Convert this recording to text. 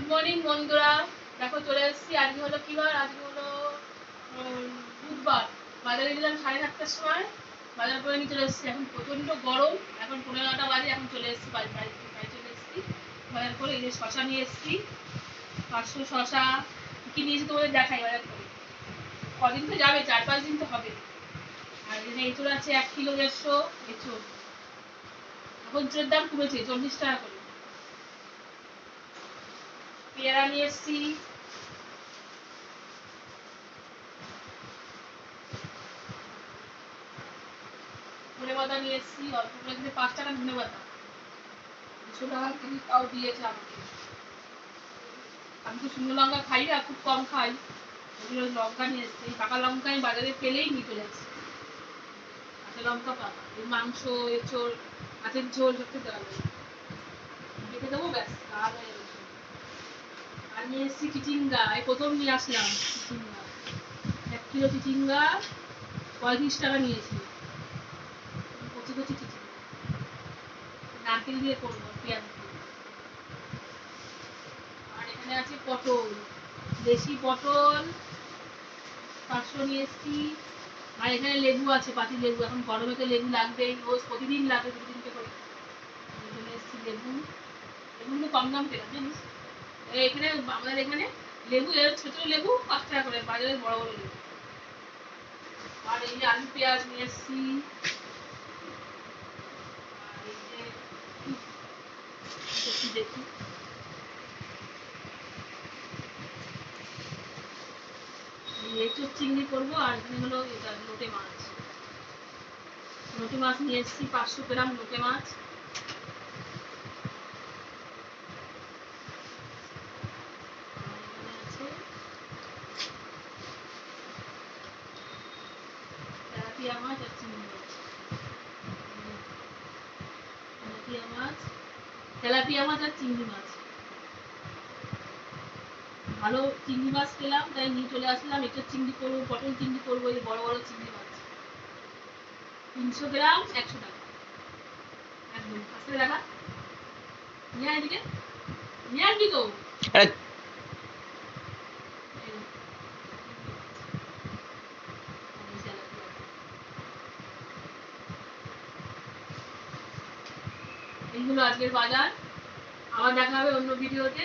Good morning বন্ধুরা। দেখো, চলে এসেছি। আজকে হলো কি বার? আজকে হলো বুধবার। বাজারে গেলাম সাড়ে সাতটার সময়। বাজার করে নিয়ে চলে এসেছি। এখন প্রচণ্ড গরম। এখন পনেরোটা বাজে, এখন চলে এসেছি বাড়ি বাড়ি চলে এসেছি। বাজার করে এই যে শশা নিয়ে এসেছি। পাঁচশো শশা। কি নিয়েছি তোমাদের দেখাই বাজার করে। কদিন তো যাবে, চার পাঁচ দিন তো হবে। আর এখানে এঁচড় আছে এক কিলো দেড়শো। এঁচড়। এখন এঁচড়ের দাম কমেছে, চল্লিশ টাকা করে। পেয়ারা নিয়ে এসছি ধনে পাতা নিয়ে এসছি অল্প করে কিন্তু পাঁচ টাকা ধনে পাতা টাকা কেজি তাও দিয়েছে আমাকে আমি তো শুকনো লঙ্কা খাই না খুব কম খাই ওগুলো লঙ্কা নিয়ে এসছি পাকা লঙ্কা আমি বাজারে পেলেই নিয়ে চলে আসছি কাঁচা লঙ্কা পাকা মাংস এঁচড় মাছের ঝোল সব খেতে হবে রেখে দেবো ব্যাস আর এসেছি চিচিঙ্গা এই প্রথম নিয়ে আসলাম চিচিঙ্গা এক কিলো চিচিঙ্গা পঁয়ত্রিশ টাকা নিয়েছি। চিচিঙ্গা নারকেল দিয়ে করব, পেঁয়াজ আর এখানে আছে পটল। দেশি পটল, পাঁচশো নিয়ে এসেছি। আর এখানে লেবু আছে, পাতি লেবু। এখন গরমে তো লেবু লাগবেই, রোজ প্রতিদিন লাগবে দু তিনটে করে। জন্য এসেছি লেবু। লেবু কম দাম পেলাম জানিস? এখানে আমাদের এখানে লেবু, এর ছোট লেবু, পাঁচ টাকা করে, বাজারে বড় বড় লেবু। আর এই যে আলু, পেঁয়াজ নিয়ে এসেছি। চিংড়ি করব, আর হলো এটা, লোটে মাছ। লোটে মাছ নিয়ে এসেছি, পাঁচশো গ্রাম লোটে মাছ আর এখানে আছে তেলাপিয়া মাছ আর চিংড়ি মাছ তেলাপিয়া মাছ আর চিংড়ি মাছ ভালো চিংড়ি মাছ পেলাম তাই নিয়ে চলে আসলাম এটা চিংড়ি করব পটল চিংড়ি করব এই বড় বড় চিংড়ি মাছ তিনশো গ্রাম, একশো টাকা। একদম। দেখা নিয়ে এদিকে। নিয়ে আসবি তো আরে এই নে। এই তেলাপিয়া। এইগুলো আজকের বাজার। আবার দেখা হবে অন্য ভিডিওতে।